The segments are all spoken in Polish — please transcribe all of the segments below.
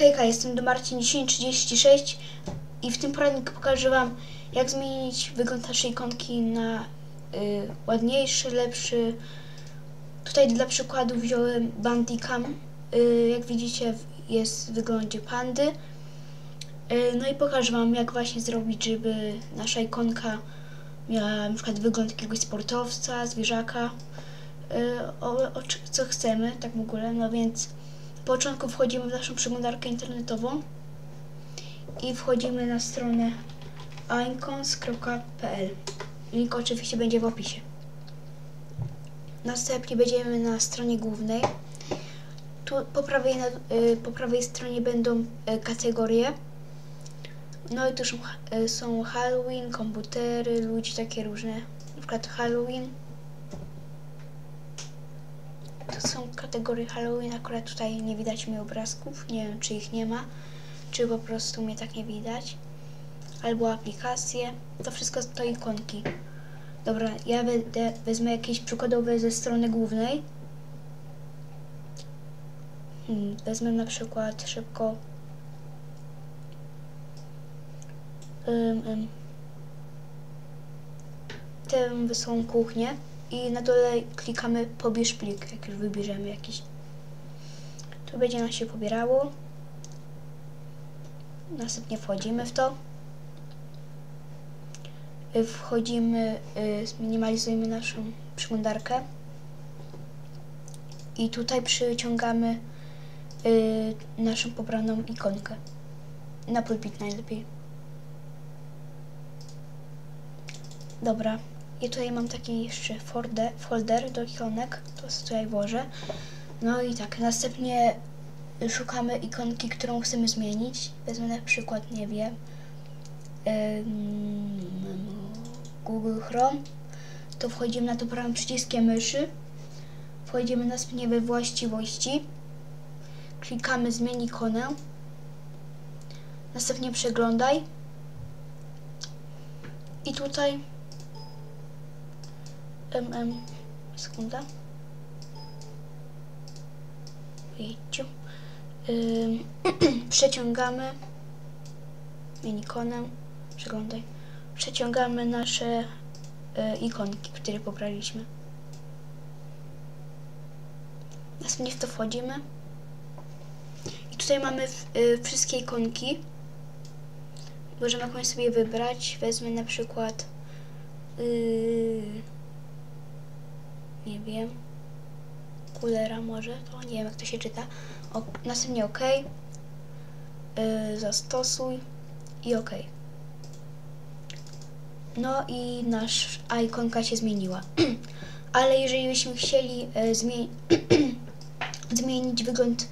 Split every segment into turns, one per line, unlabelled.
Hejka, jestem do Marcin 1036 i w tym poradniku pokażę Wam jak zmienić wygląd naszej ikonki na y, ładniejszy, lepszy. Tutaj dla przykładu wziąłem Bandicam, y, jak widzicie jest w wyglądzie pandy. Y, no i pokażę Wam jak właśnie zrobić, żeby nasza ikonka miała na przykład wygląd jakiegoś sportowca, zwierzaka, y, o, o, co chcemy, tak w ogóle, no więc początku wchodzimy w naszą przeglądarkę internetową i wchodzimy na stronę icons.pl. Link oczywiście będzie w opisie. Następnie będziemy na stronie głównej. Tu po prawej, y, po prawej stronie będą y, kategorie. No i tu są, y, są Halloween, komputery, ludzi, takie różne. Na przykład Halloween. Są kategorie Halloween, akurat tutaj nie widać mi obrazków, nie wiem czy ich nie ma, czy po prostu mnie tak nie widać. Albo aplikacje, to wszystko to ikonki. Dobra, ja wezmę jakieś przykładowe ze strony głównej. Hmm, wezmę na przykład szybko um, um, wesołą kuchnię i na dole klikamy pobierz plik, jak już wybierzemy jakiś. Tu będzie nam się pobierało. Następnie wchodzimy w to. Y, Wchodzimy, y, zminimalizujemy naszą przeglądarkę. I tutaj przyciągamy y, naszą pobraną ikonkę. Na pulpit najlepiej. Dobra. I tutaj mam taki jeszcze folder, folder do ikonek, to sobie tutaj włożę. No i tak, następnie szukamy ikonki, którą chcemy zmienić. Wezmę na przykład, nie wiem, Google Chrome. To wchodzimy na to prawym przyciskiem myszy. Wchodzimy następnie we właściwości. Klikamy zmień ikonę. Następnie przeglądaj. I tutaj mm, sekunda. Wyjdźcie. Przeciągamy minikonę. Przeglądaj. Przeciągamy nasze y, ikonki, które pobraliśmy. Następnie w to wchodzimy. I tutaj mamy y, wszystkie ikonki. Możemy jakąś sobie wybrać. Wezmę na przykład y, wiem kulera może, to nie wiem jak to się czyta. O, następnie OK, yy, zastosuj i OK. No i nasz ikonka się zmieniła. Ale jeżeli byśmy chcieli yy, zmie zmienić wygląd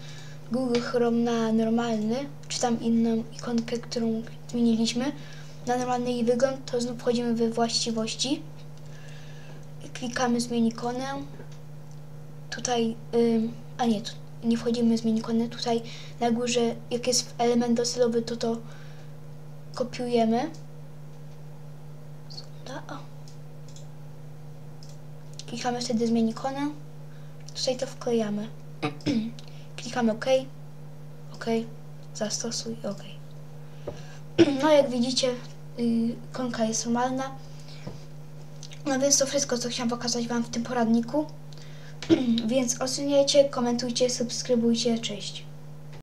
Google Chrome na normalny, czy tam inną ikonkę, którą zmieniliśmy, na normalny jej wygląd, to znów wchodzimy we właściwości. Klikamy zmień ikonę tutaj, a nie, tu nie wchodzimy zmień ikonę, tutaj na górze, jak jest element docelowy, to to kopiujemy. Klikamy wtedy zmień ikonę, tutaj to wklejamy. Klikamy OK, OK, zastosuj OK. No jak widzicie, y, ikonka jest normalna. No więc to wszystko, co chciałam pokazać Wam w tym poradniku. Więc oceniajcie, komentujcie, subskrybujcie. Cześć.